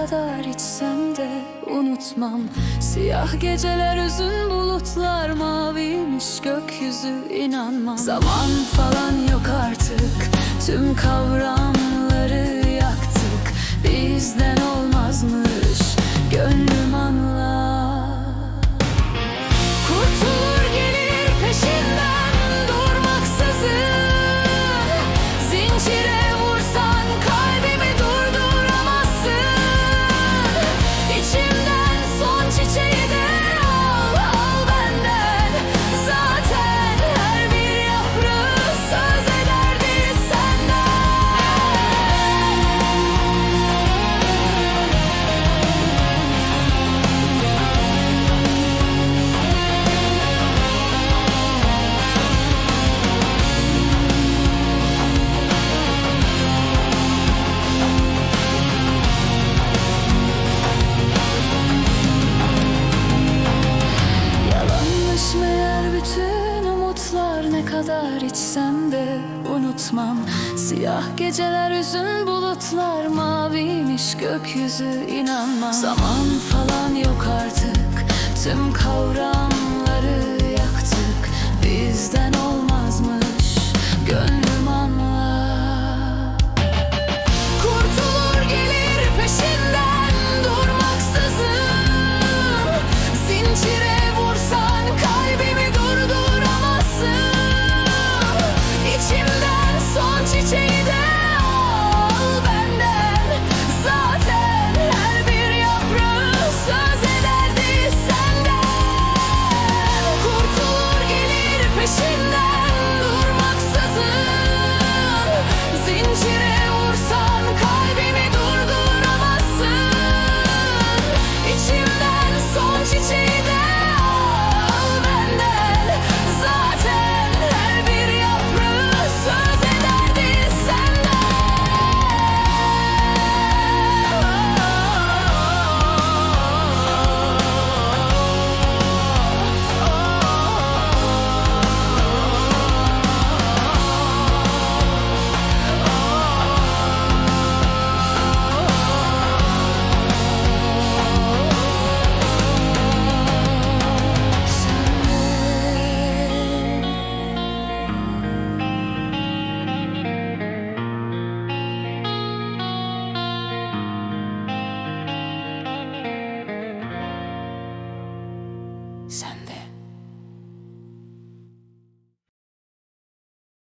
kadar içsem de unutmam. Siyah geceler üzün bulutlar maviymiş gökyüzü inanmam. Zaman falan yok artık tüm kavramları yaktık. Bizden o içsem de unutmam. Siyah geceler üzün bulutlar maviymiş gökyüzü inanmam. Zaman falan yok artık tüm kavramları